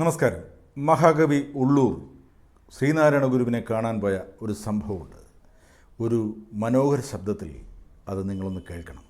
നമസ്കാരം. മഹാകവി ഉള്ളൂർ ശ്രീനാരായണ ഗുരുവിനെ കാണാൻ പോയ ഒരു സംഭവമുണ്ട്. ഒരു മനോഹര ശബ്ദത്തിൽ അത് നിങ്ങളൊന്ന് കേൾക്കണം.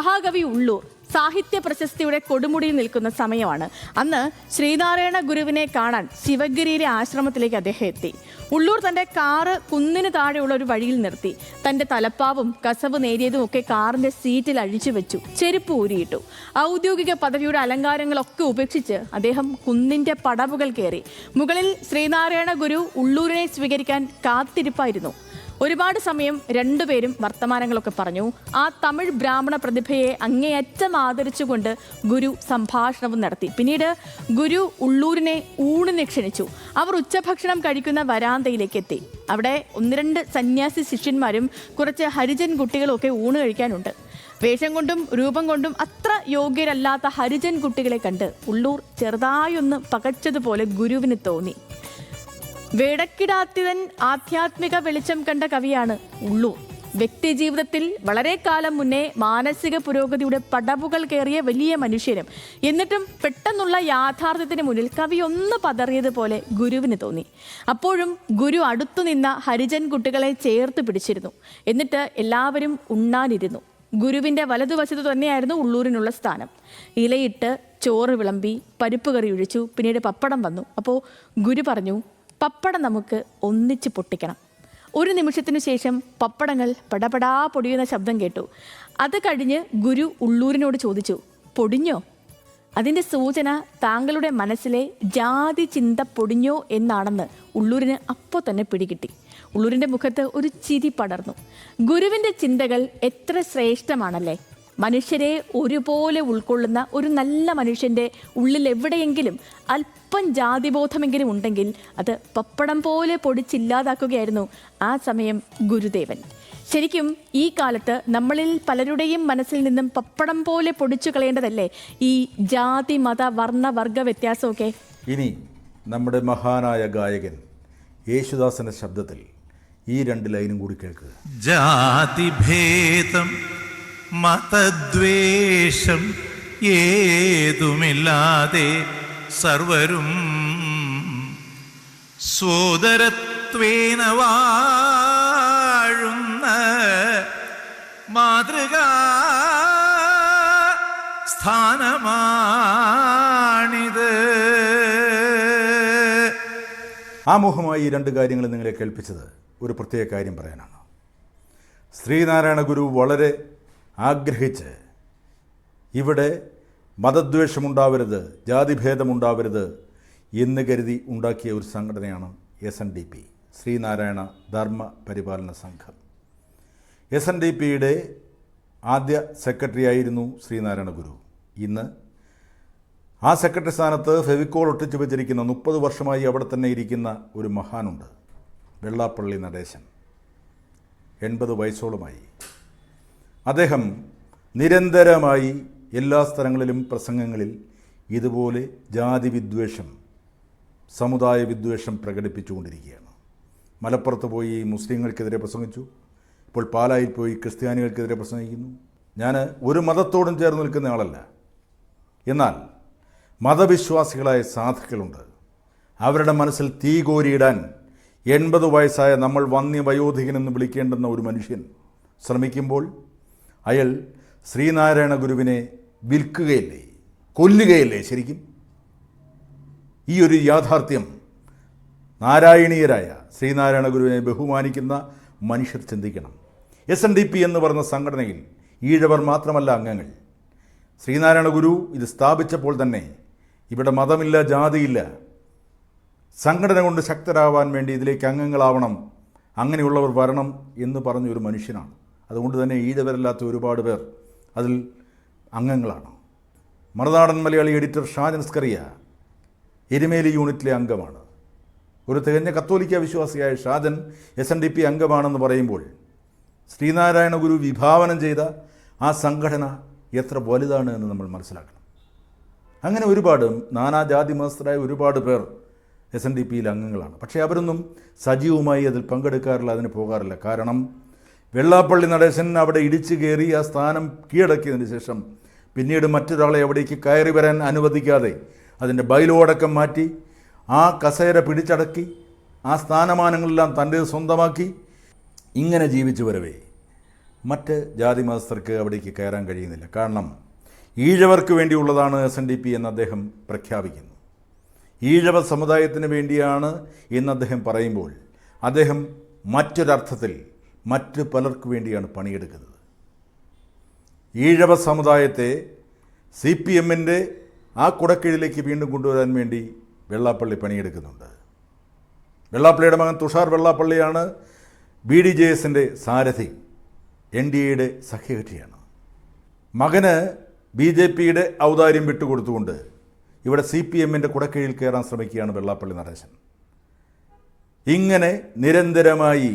മഹാകവി ഉള്ളൂർ സാഹിത്യ പ്രശസ്തിയുടെ കൊടുമുടിയിൽ നിൽക്കുന്ന സമയമാണ്. അന്ന് ശ്രീനാരായണ ഗുരുവിനെ കാണാൻ ശിവഗിരിയിലെ ആശ്രമത്തിലേക്ക് അദ്ദേഹം എത്തി. ഉള്ളൂർ തന്റെ കാറ് കുന്നിന് താഴെയുള്ള ഒരു വഴിയിൽ നിർത്തി. തന്റെ തലപ്പാവും കസവ് നേരിയതും ഒക്കെ കാറിന്റെ സീറ്റിൽ അഴിച്ചു വെച്ചു. ചെരുപ്പ് ഊരിയിട്ടു. ഔദ്യോഗിക പദവിയുടെ അലങ്കാരങ്ങളൊക്കെ ഉപേക്ഷിച്ച് അദ്ദേഹം കുന്നിന്റെ പടവുകൾ കയറി. മുകളിൽ ശ്രീനാരായണ ഗുരു ഉള്ളൂരിനെ സ്വീകരിക്കാൻ കാത്തിരിപ്പായിരുന്നു. ഒരുപാട് സമയം രണ്ടുപേരും വർത്തമാനങ്ങളൊക്കെ പറഞ്ഞു. ആ തമിഴ് ബ്രാഹ്മണ പ്രതിഭയെ അങ്ങേയറ്റം ആദരിച്ചുകൊണ്ട് ഗുരു സംഭാഷണവും നടത്തി. പിന്നീട് ഗുരു ഉള്ളൂരിനെ ഊണിനെ ക്ഷണിച്ചു. അവർ ഉച്ചഭക്ഷണം കഴിക്കുന്ന വരാന്തയിലേക്ക് എത്തി. അവിടെ ഒന്ന് രണ്ട് സന്യാസി ശിഷ്യന്മാരും കുറച്ച് ഹരിജൻ കുട്ടികളും ഒക്കെ ഊണ് കഴിക്കാനുണ്ട്. വേഷം കൊണ്ടും രൂപം കൊണ്ടും അത്ര യോഗ്യരല്ലാത്ത ഹരിജൻ കുട്ടികളെ കണ്ട് ഉള്ളൂർ ചെറുതായൊന്ന് പകച്ചതുപോലെ ഗുരുവിന് തോന്നി. വേടക്കിടാത്തിതൻ ആധ്യാത്മിക വെളിച്ചം കണ്ട കവിയാണ് ഉള്ളൂർ വ്യക്തി ജീവിതത്തിൽ വളരെ കാലം മുന്നേ മാനസിക പുരോഗതിയുടെ പടവുകൾ കയറിയ വലിയ മനുഷ്യരും എന്നിട്ടും പെട്ടെന്നുള്ള യാഥാർത്ഥ്യത്തിന് മുന്നിൽ കവി ഒന്ന് പതറിയതുപോലെ ഗുരുവിന് തോന്നി. അപ്പോഴും ഗുരു അടുത്തു നിന്ന ഹരിജൻ കുട്ടികളെ ചേർത്ത് പിടിച്ചിരുന്നു. എന്നിട്ട് എല്ലാവരും ഉണ്ണാനിരുന്നു. ഗുരുവിന്റെ വലതുവശത്ത് തന്നെയായിരുന്നു ഉള്ളൂരിനുള്ള സ്ഥാനം. ഇലയിട്ട് ചോറ് വിളമ്പി പരിപ്പ് കറി ഒഴിച്ചു. പിന്നീട് പപ്പടം വന്നു. അപ്പോൾ ഗുരു പറഞ്ഞു പപ്പടം നമുക്ക് ഒന്നിച്ച് പൊട്ടിക്കണം. ഒരു നിമിഷത്തിനു ശേഷം പപ്പടങ്ങൾ പടപടാ പൊടിയുന്ന ശബ്ദം കേട്ടു. അത് കഴിഞ്ഞ് ഗുരു ഉള്ളൂരിനോട് ചോദിച്ചു പൊടിഞ്ഞോ? അതിന്റെ സൂചന താങ്കളുടെ മനസ്സിലെ ജാതി ചിന്ത പൊടിഞ്ഞോ എന്നാണെന്ന് ഉള്ളൂരിന് അപ്പോൾ തന്നെ പിടികിട്ടി. ഉള്ളൂരിന്റെ മുഖത്ത് ഒരു ചിരി പടർന്നു. ഗുരുവിന്റെ ചിന്തകൾ എത്ര ശ്രേഷ്ഠമാണല്ലേ? മനുഷ്യരെ ഒരുപോലെ ഉൾക്കൊള്ളുന്ന ഒരു നല്ല മനുഷ്യന്റെ ഉള്ളിൽ എവിടെയെങ്കിലും അല്പം ജാതിബോധമെങ്കിലും ഉണ്ടെങ്കിൽ അത് പപ്പടം പോലെ പൊടിച്ചില്ലാതാക്കുകയായിരുന്നു ആ സമയം ഗുരുദേവൻ. ശരിക്കും ഈ കാലത്ത് നമ്മളിൽ പലരുടെയും മനസ്സിൽ നിന്നും പപ്പടം പോലെ പൊടിച്ചു കളയേണ്ടതല്ലേ ഈ ജാതി മത വർണ വർഗ വ്യത്യാസമൊക്കെ? ഇനി നമ്മുടെ മഹാനായ ഗായകൻ യേശുദാസന്റെ ശബ്ദത്തിൽ ഈ രണ്ട് ലൈനും കൂടി കേൾക്കുക. ജാതിഭേദം മതദ്വേഷം ഏതുമില്ലാതെ സർവരും സോദരത്വേന വാഴുന്ന മാതൃകാ സ്ഥാനമാണിത്. ആമുഖമായി ഈ രണ്ട് കാര്യങ്ങൾ നിങ്ങളെ കേൾപ്പിച്ചത് ഒരു പ്രത്യേക കാര്യം പറയാനാണ്. ശ്രീനാരായണ ഗുരു വളരെ ആഗ്രഹിച്ച് ഇവിടെ മതദ്വേഷമുണ്ടാവരുത് ജാതിഭേദമുണ്ടാവരുത് എന്ന് കരുതി ഉണ്ടാക്കിയ ഒരു സംഘടനയാണ് S N D P Sreenarayana Dharma Paripalana Sangham. S N D പിയുടെ ആദ്യ സെക്രട്ടറി ആയിരുന്നു ശ്രീനാരായണ ഗുരു. ഇന്ന് ആ സെക്രട്ടറി സ്ഥാനത്ത് ഫെവിക്കോൾ ഒട്ടിച്ചു വെച്ചിരിക്കുന്ന മുപ്പത് വർഷമായി അവിടെ തന്നെ ഇരിക്കുന്ന ഒരു മഹാനുണ്ട് വെള്ളാപ്പള്ളി നടേശൻ. എൺപത് വയസ്സോളമായി. അദ്ദേഹം നിരന്തരമായി എല്ലാ സ്ഥലങ്ങളിലും പ്രസംഗങ്ങളിൽ ഇതുപോലെ ജാതി വിദ്വേഷം സമുദായ വിദ്വേഷം പ്രകടിപ്പിച്ചുകൊണ്ടിരിക്കുകയാണ്. മലപ്പുറത്ത് പോയി മുസ്ലിങ്ങൾക്കെതിരെ പ്രസംഗിച്ചു. ഇപ്പോൾ പാലായിൽ പോയി ക്രിസ്ത്യാനികൾക്കെതിരെ പ്രസംഗിക്കുന്നു. ഞാൻ ഒരു മതത്തോടും ചേർന്ന് നിൽക്കുന്ന ആളല്ല. എന്നാൽ മതവിശ്വാസികളായ സാധുക്കളുണ്ട്. അവരുടെ മനസ്സിൽ തീ കോരിയിടാൻ എൺപത് വയസ്സായ നമ്മൾ വന്യവയോധികനെന്ന് വിളിക്കേണ്ടുന്ന ഒരു മനുഷ്യൻ ശ്രമിക്കുമ്പോൾ അയാൾ ശ്രീനാരായണ ഗുരുവിനെ വിൽക്കുകയല്ലേ കൊല്ലുകയല്ലേ ശരിക്കും? ഈ ഒരു യാഥാർത്ഥ്യം നാരായണീയരായ ശ്രീനാരായണ ഗുരുവിനെ ബഹുമാനിക്കുന്ന മനുഷ്യർ ചിന്തിക്കണം. എസ് എൻ ഡി പി എന്ന് പറഞ്ഞ സംഘടനയിൽ ഈഴവർ മാത്രമല്ല അംഗങ്ങൾ. ശ്രീനാരായണ ഗുരു ഇത് സ്ഥാപിച്ചപ്പോൾ തന്നെ ഇവിടെ മതമില്ല ജാതിയില്ല. സംഘടന കൊണ്ട് ശക്തരാവാൻ വേണ്ടി ഇതിലേക്ക് അംഗങ്ങളാവണം അങ്ങനെയുള്ളവർ വരണം എന്ന് പറഞ്ഞൊരു മനുഷ്യനാണ്. അതുകൊണ്ട് തന്നെ ഈഴവരല്ലാത്ത ഒരുപാട് പേർ അതിൽ അംഗങ്ങളാണ്. മറുനാടൻ മലയാളി എഡിറ്റർ ഷാജൻ സ്കറിയ എരുമേലി യൂണിറ്റിലെ അംഗമാണ്. ഒരു തികഞ്ഞ കത്തോലിക്ക വിശ്വാസിയായ Shajan S N D P അംഗമാണെന്ന് പറയുമ്പോൾ ശ്രീനാരായണ ഗുരു വിഭാവനം ചെയ്ത ആ സംഘടന എത്ര വലുതാണ് എന്ന് നമ്മൾ മനസ്സിലാക്കണം. അങ്ങനെ ഒരുപാട് നാനാജാതി മതസ്ഥരായ ഒരുപാട് പേർ എസ് എൻ ഡി പിയിൽ അംഗങ്ങളാണ്. പക്ഷേ അവരൊന്നും സജീവമായി അതിൽ പങ്കെടുക്കാറില്ല അതിന് പോകാറില്ല. കാരണം വെള്ളാപ്പള്ളി നടേശൻ അവിടെ ഇടിച്ചു കയറി ആ സ്ഥാനം കീഴടക്കിയതിന് ശേഷം പിന്നീട് മറ്റൊരാളെ അവിടേക്ക് കയറി വരാൻ അനുവദിക്കാതെ അതിന്റെ ബൈലോടക്കം മാറ്റി ആ കസേര പിടിച്ചടക്കി ആ സ്ഥാനമാനങ്ങളെല്ലാം തന്റെ സ്വന്തമാക്കി. ഇങ്ങനെ ജീവിച്ചു വരവേ. മറ്റ് ജാതി മതസ്ഥർക്ക് അവിടേക്ക് കയറാൻ കഴിയുന്നില്ല. കാരണം ഈഴവർക്ക് വേണ്ടിയുള്ളതാണ് എസ് എൻ ഡി പി എന്ന് അദ്ദേഹം പ്രഖ്യാപിക്കുന്നു. ഈഴവ സമുദായത്തിന് വേണ്ടിയാണ് എന്ന് അദ്ദേഹം പറയുമ്പോൾ അദ്ദേഹം മറ്റൊരർത്ഥത്തിൽ മറ്റ് പലർക്ക് വേണ്ടിയാണ് പണിയെടുക്കുന്നത്. ഈഴവ സമുദായത്തെ സി പി എമ്മിന്റെ ആ കുടക്കീഴിലേക്ക് വീണ്ടും കൊണ്ടുവരാൻ വേണ്ടി വെള്ളാപ്പള്ളി പണിയെടുക്കുന്നുണ്ട്. വെള്ളാപ്പള്ളിയുടെ മകൻ തുഷാർ വെള്ളാപ്പള്ളിയാണ് ബി ഡി ജെ എസിന്റെ സാരഥി എൻ ഡി എയുടെ സഖ്യകക്ഷിയാണ്. മകന് ബി ജെ പിയുടെ ഔദാര്യം വിട്ടുകൊടുത്തുകൊണ്ട് ഇവിടെ സി പി എമ്മിന്റെ കുടക്കീഴിൽ കയറാൻ ശ്രമിക്കുകയാണ് വെള്ളാപ്പള്ളി നടേശൻ. ഇങ്ങനെ നിരന്തരമായി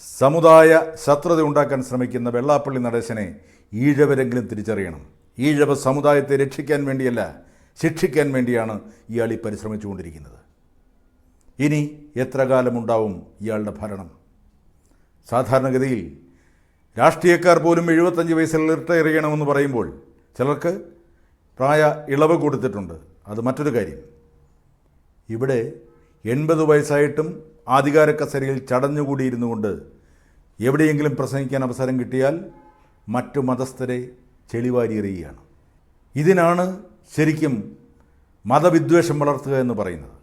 സമുദായ ശത്രുത ഉണ്ടാക്കാൻ ശ്രമിക്കുന്ന വെള്ളാപ്പള്ളി നടേശനെ ഈഴവരെങ്കിലും തിരിച്ചറിയണം. ഈഴവ സമുദായത്തെ രക്ഷിക്കാൻ വേണ്ടിയല്ല ശിക്ഷിക്കാൻ വേണ്ടിയാണ് ഇയാൾ ഈ പരിശ്രമിച്ചുകൊണ്ടിരിക്കുന്നത്. ഇനി എത്ര കാലമുണ്ടാവും ഇയാളുടെ ഭരണം? സാധാരണഗതിയിൽ രാഷ്ട്രീയക്കാർ പോലും എഴുപത്തഞ്ച് വയസ്സിൽ റിട്ടയർ ചെയ്യണമെന്ന് പറയുമ്പോൾ ചിലർക്ക് പ്രായ ഇളവ് കൊടുത്തിട്ടുണ്ട്. അത് മറ്റൊരു കാര്യം. ഇവിടെ എൺപത് വയസ്സായിട്ടും ആധികാര കസേരയിൽ ചടഞ്ഞുകൂടിയിരുന്നു കൊണ്ട് എവിടെയെങ്കിലും പ്രസംഗിക്കാൻ അവസരം കിട്ടിയാൽ മറ്റു മതസ്ഥരെ ചെളിവാരി എറിയുകയാണ് ഇതിനാണ് ശരിക്കും മതവിദ്വേഷം വളർത്തുക എന്ന് പറയുന്നത്.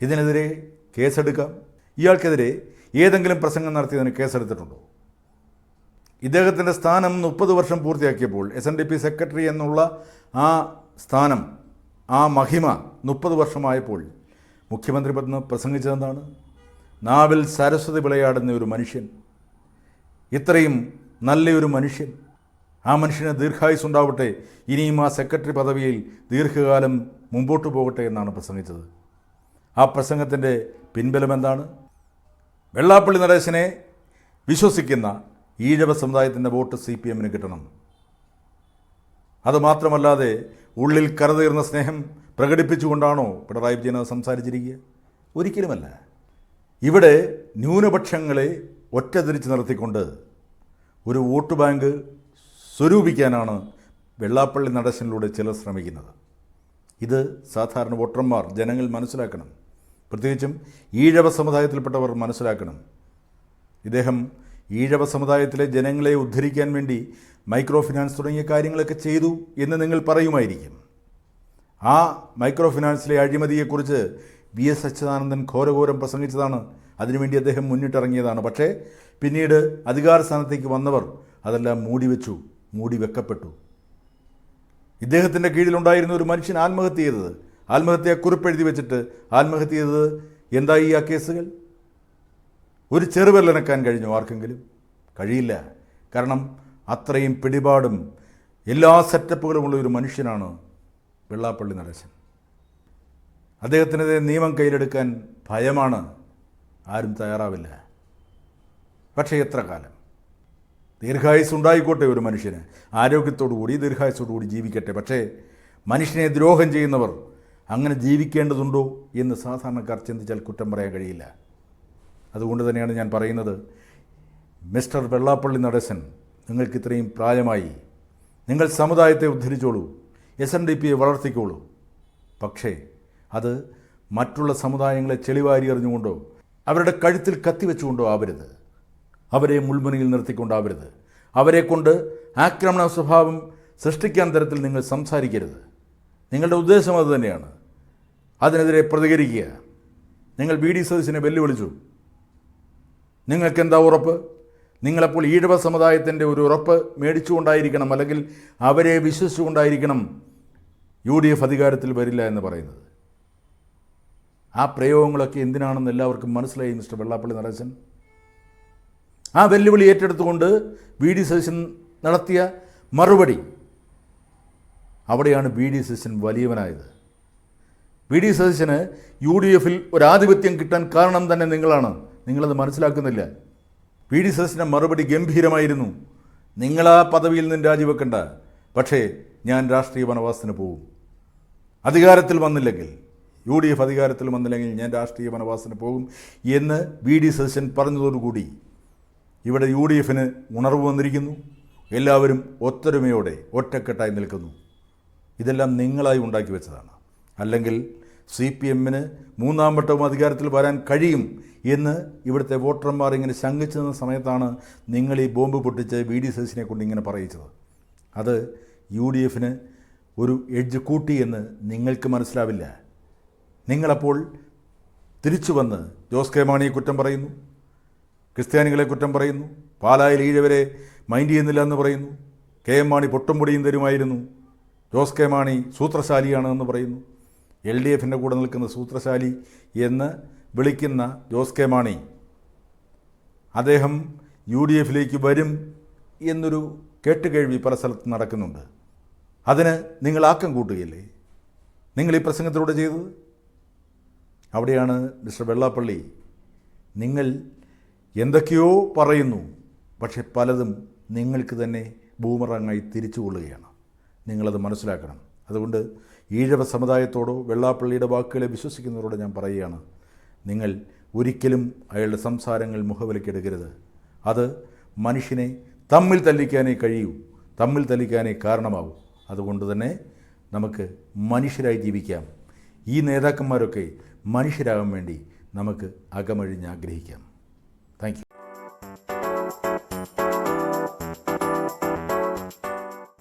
ഇതിനെതിരെ കേസെടുക്കാം. ഇയാൾക്കെതിരെ ഏതെങ്കിലും പ്രസംഗം നടത്തിയതിന് കേസെടുത്തിട്ടുണ്ടോ? ഇദ്ദേഹത്തിന്റെ സ്ഥാനം മുപ്പത് വർഷം പൂർത്തിയാക്കിയപ്പോൾ S N D P secretary എന്നുള്ള ആ സ്ഥാനം ആ മഹിമ മുപ്പത് വർഷമായപ്പോൾ മുഖ്യമന്ത്രി പദ്മ പ്രസംഗിച്ചതെന്നാണ് നാവിൽ സരസ്വതി വിളയാടുന്ന ഒരു മനുഷ്യൻ ഇത്രയും നല്ലൊരു മനുഷ്യൻ ആ മനുഷ്യന് ദീർഘായുസ് ഉണ്ടാവട്ടെ ഇനിയും ആ സെക്രട്ടറി പദവിയിൽ ദീർഘകാലം മുമ്പോട്ട് പോകട്ടെ എന്നാണ് പ്രസംഗിച്ചത്. ആ പ്രസംഗത്തിന്റെ പിൻബലം എന്താണ്? വെള്ളാപ്പള്ളി നടേശനെ വിശ്വസിക്കുന്ന ഈഴവ സമുദായത്തിന്റെ വോട്ട് സി പി എമ്മിന് കിട്ടണം അതുമാത്രമല്ലാതെ ഉള്ളിൽ കരതീർന്ന സ്നേഹം പ്രകടിപ്പിച്ചുകൊണ്ടാണോ പിണറായി വിജയൻ സംസാരിച്ചിരിക്കുക? ഒരിക്കലുമല്ല. ഇവിടെ ന്യൂനപക്ഷങ്ങളെ ഒറ്റതിരിച്ച് നിർത്തിക്കൊണ്ട് ഒരു വോട്ട് ബാങ്ക് സ്വരൂപിക്കാനാണ് വെള്ളാപ്പള്ളി നടശനിലൂടെ ചിലർ ശ്രമിക്കുന്നത്. ഇത് സാധാരണ വോട്ടർമാർ ജനങ്ങൾ മനസ്സിലാക്കണം. പ്രത്യേകിച്ചും ഈഴവ സമുദായത്തിൽപ്പെട്ടവർ മനസ്സിലാക്കണം. ഇദ്ദേഹം ഈഴവ സമുദായത്തിലെ ജനങ്ങളെ ഉദ്ധരിക്കാൻ വേണ്ടി മൈക്രോ ഫിനാൻസ് തുടങ്ങിയ കാര്യങ്ങളൊക്കെ ചെയ്തു എന്ന് നിങ്ങൾ പറയുമായിരിക്കും. ആ മൈക്രോ ഫിനാൻസിലെ അഴിമതിയെക്കുറിച്ച് വി എസ് അച്യുതാനന്ദൻ ഘോരഘോരം പ്രസംഗിച്ചതാണ്. അതിനുവേണ്ടി അദ്ദേഹം മുന്നിട്ടിറങ്ങിയതാണ്. പക്ഷേ പിന്നീട് അധികാര സ്ഥാനത്തേക്ക് വന്നവർ അതെല്ലാം മൂടി വെച്ചു മൂടി വെക്കപ്പെട്ടു ഇദ്ദേഹത്തിന്റെ കീഴിലുണ്ടായിരുന്ന ഒരു മനുഷ്യൻ ആത്മഹത്യ ചെയ്തത്. ആത്മഹത്യ കുറിപ്പെഴുതി വെച്ചിട്ട് ആത്മഹത്യ ചെയ്തത് എന്തായി ആ കേസുകൾ? ഒരു ചെറുവിരലനക്കാൻ കഴിഞ്ഞു ആർക്കെങ്കിലും? കഴിയില്ല. കാരണം അത്രയും പിടിപാടും എല്ലാ സെറ്റപ്പുകളുമുള്ള ഒരു മനുഷ്യനാണ് വെള്ളാപ്പള്ളി നടേശൻ. അദ്ദേഹത്തിനെതിരെ നിയമം കയ്യിലെടുക്കാൻ ഭയമാണ്. ആരും തയ്യാറാവില്ല. പക്ഷേ എത്ര കാലം? ദീർഘായുസ് ഉണ്ടായിക്കോട്ടെ ഒരു മനുഷ്യന്. ആരോഗ്യത്തോടു കൂടി ദീർഘായുസോടു കൂടി ജീവിക്കട്ടെ. പക്ഷേ മനുഷ്യനെ ദ്രോഹം ചെയ്യുന്നവർ അങ്ങനെ ജീവിക്കേണ്ടതുണ്ടോ എന്ന് സാധാരണക്കാർ ചിന്തിച്ചാൽ കുറ്റം പറയാൻ കഴിയില്ല. അതുകൊണ്ട് തന്നെയാണ് ഞാൻ പറയുന്നത് മിസ്റ്റർ വെള്ളാപ്പള്ളി നടേശൻ നിങ്ങൾക്ക് ഇത്രയും പ്രായമായി. നിങ്ങൾ സമുദായത്തെ ഉദ്ധരിച്ചോളൂ. എസ് എൻ ഡി പിയെ വളർത്തിക്കോളൂ. പക്ഷേ അത് മറ്റുള്ള സമുദായങ്ങളെ ചെളിവാരി എറിഞ്ഞുകൊണ്ടോ അവരുടെ കഴുത്തിൽ കത്തിവെച്ചുകൊണ്ടോ ആവരുത്. അവരെ മുൾമുനയിൽ നിർത്തിക്കൊണ്ടാവരുത്. അവരെ കൊണ്ട് ആക്രമണ സ്വഭാവം സൃഷ്ടിക്കാൻ തരത്തിൽ നിങ്ങൾ സംസാരിക്കരുത്. നിങ്ങളുടെ ഉദ്ദേശം അത് തന്നെയാണ്. അതിനെതിരെ പ്രതികരിക്കുക. നിങ്ങൾ ബി ഡി സതീശിനെ വെല്ലുവിളിച്ചു. നിങ്ങൾക്കെന്താ ഉറപ്പ്? നിങ്ങളപ്പോൾ ഈഴവ സമുദായത്തിന്റെ ഒരു ഉറപ്പ് മേടിച്ചുകൊണ്ടായിരിക്കണം അല്ലെങ്കിൽ അവരെ വിശ്വസിച്ചുകൊണ്ടായിരിക്കണം യു ഡി എഫ് അധികാരത്തിൽ വരില്ല എന്ന് പറയുന്നത്. ആ പ്രയോഗങ്ങളൊക്കെ എന്തിനാണെന്ന് എല്ലാവർക്കും മനസ്സിലായി മിസ്റ്റർ വെള്ളാപ്പള്ളി നടേശൻ? ആ വെല്ലുവിളി ഏറ്റെടുത്തുകൊണ്ട് വി ഡി സതീശൻ നടത്തിയ മറുപടി. അവിടെയാണ് വി ഡി സതീശൻ വലിയവനായത്. വി ഡി സതീശന് യു ഡി എഫിൽ ഒരാധിപത്യം കിട്ടാൻ കാരണം തന്നെ നിങ്ങളാണ്. നിങ്ങളത് മനസ്സിലാക്കുന്നില്ല. വി ഡി സതീശന്റെ മറുപടി ഗംഭീരമായിരുന്നു. നിങ്ങൾ ആ പദവിയിൽ നിന്ന് രാജിവെക്കണ്ട. പക്ഷേ ഞാൻ രാഷ്ട്രീയ വനവാസത്തിന് പോവും. അധികാരത്തിൽ വന്നില്ലെങ്കിൽ യു ഡി എഫ് അധികാരത്തിൽ വന്നില്ലെങ്കിൽ ഞാൻ രാഷ്ട്രീയ വനവാസത്തിന് പോകും എന്ന് വി ഡി സതീശൻ പറഞ്ഞതോടുകൂടി ഇവിടെ യു ഡി എഫിന് ഉണർവ് വന്നിരിക്കുന്നു. എല്ലാവരും ഒത്തൊരുമയോടെ ഒറ്റക്കെട്ടായി നിൽക്കുന്നു. ഇതെല്ലാം നിങ്ങളായി ഉണ്ടാക്കി വെച്ചതാണ്. അല്ലെങ്കിൽ സി പി എമ്മിന് മൂന്നാം വട്ടവും അധികാരത്തിൽ വരാൻ കഴിയും എന്ന് ഇവിടുത്തെ വോട്ടർമാർ ഇങ്ങനെ ശങ്കിച്ചു നിന്ന സമയത്താണ് നിങ്ങൾ ഈ ബോംബ് പൊട്ടിച്ച് വി ഡി സതീശിനെ കൊണ്ട് ഇങ്ങനെ പറയിച്ചത്. അത് യു ഡി എഫിന് ഒരു എഡ്ജ് കൂട്ടി എന്ന് നിങ്ങൾക്ക് മനസ്സിലാവില്ല. നിങ്ങളപ്പോൾ തിരിച്ചു വന്ന് ജോസ് കെ മാണിയെ കുറ്റം പറയുന്നു. ക്രിസ്ത്യാനികളെ കുറ്റം പറയുന്നു. പാലായിൽ ഈഴവരെ മൈൻഡ് ചെയ്യുന്നില്ല എന്ന് പറയുന്നു. കെ എം മാണി പൊട്ടും പൊടിയും തരുമായിരുന്നു. ജോസ് കെ മാണി സൂത്രശാലിയാണ് എന്ന് പറയുന്നു. എൽ ഡി എഫിന്റെ കൂടെ നിൽക്കുന്ന സൂത്രശാലി എന്ന് വിളിക്കുന്ന ജോസ് കെ മാണി. അദ്ദേഹം യു ഡി എഫിലേക്ക് വരും എന്നൊരു കേട്ടുകേഴ്വി പല സ്ഥലത്ത് നടക്കുന്നുണ്ട്. അതിന് നിങ്ങൾ ആക്കം കൂട്ടുകയല്ലേ? നിങ്ങൾ ഈ പ്രസംഗത്തിലൂടെ ചെയ്തത്? അവിടെയാണ് മിസ്റ്റർ വെള്ളാപ്പള്ളി. നിങ്ങൾ എന്തൊക്കെയോ പറയുന്നു പക്ഷെ പലതും നിങ്ങൾക്ക് തന്നെ ബൂമറാങ്ങായി തിരിച്ചു കൊള്ളുകയാണ്. നിങ്ങളത് മനസ്സിലാക്കണം. അതുകൊണ്ട് ഈഴവ സമുദായത്തോടോ വെള്ളാപ്പള്ളിയുടെ വാക്കുകളെ വിശ്വസിക്കുന്നവരോട് ഞാൻ പറയുകയാണ്. നിങ്ങൾ ഒരിക്കലും അയാളുടെ സംസാരങ്ങൾ മുഖവിലക്കെടുക്കരുത് അത് മനുഷ്യനെ തമ്മിൽ തല്ലിക്കാനേ കഴിയൂ തമ്മിൽ തല്ലിക്കാനേ കാരണമാവൂ. അതുകൊണ്ട് തന്നെ നമുക്ക് മനുഷ്യരായി ജീവിക്കാം. ഈ നേതാക്കന്മാരൊക്കെ മനുഷ്യരാകാൻ വേണ്ടി നമുക്ക് അകമഴിഞ്ഞ് ആഗ്രഹിക്കാം.